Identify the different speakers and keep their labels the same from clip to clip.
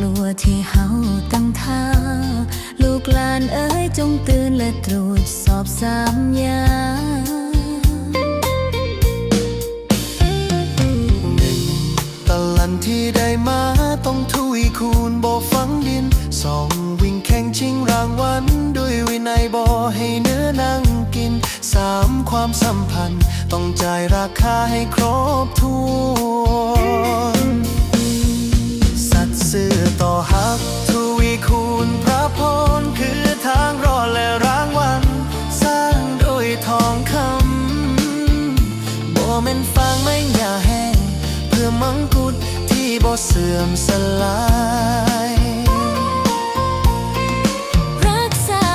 Speaker 1: กลัวที่เฮาตั้งท่า ลูกหลานเอ๋ยจงตื่นและตรวจสอบสามอย่าง
Speaker 2: ตะลันที่ได้มาต้องทุยคูณบ่ฝังดินสองวิ่งแข่งชิงรางวัลด้วยวินัยบ่ให้เนื้อนั่งกินสามความสัมพันธ์ ต้องจ่ายราคาให้ครบถ้วน บ่เสื่อมสลาย
Speaker 1: รักษา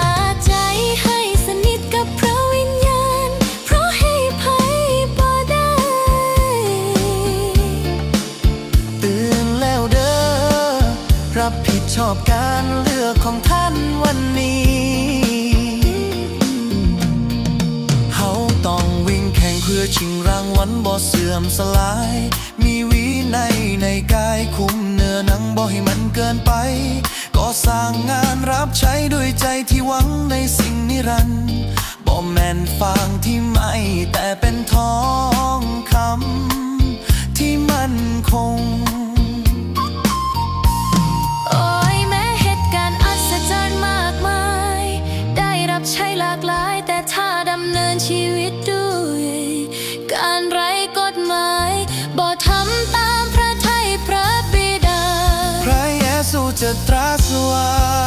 Speaker 1: ใจให้สนิทกับพระวิญญาณเพราะให้ภัยบ่ได้
Speaker 2: ตื่นแล้วเด้อรับผิดชอบการเลือกของท่านวันนี้เฮาต้อง เพื่อชิงรางวัลบ่เสื่อมสลาย มีวินัยในกายคุมเนื้อหนังบ่ให้มันเกินไป ก็สร้างงานรับใช้ด้วยใจที่หวังในสิ่งนิรันดร์บ่แม่นฟางที่ไม่ แต่เป็นทองคำที่มั่นคง
Speaker 1: โอ้ยแม้เหตุการณ์อัศจรรย์มากมายได้รับใช้หลากหลาย แต่ถ้าดำเนินชีวิตด้วย การไร้กฎหมายบ่ทำตามพระทัยพระบิดา
Speaker 2: พระเยซูจะตรัสว่า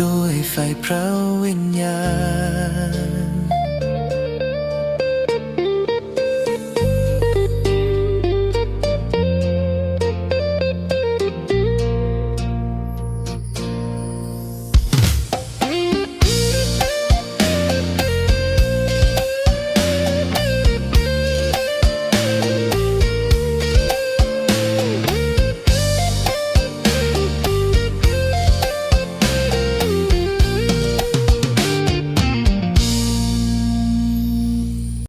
Speaker 2: ด้วยไฟพระวิญญาณ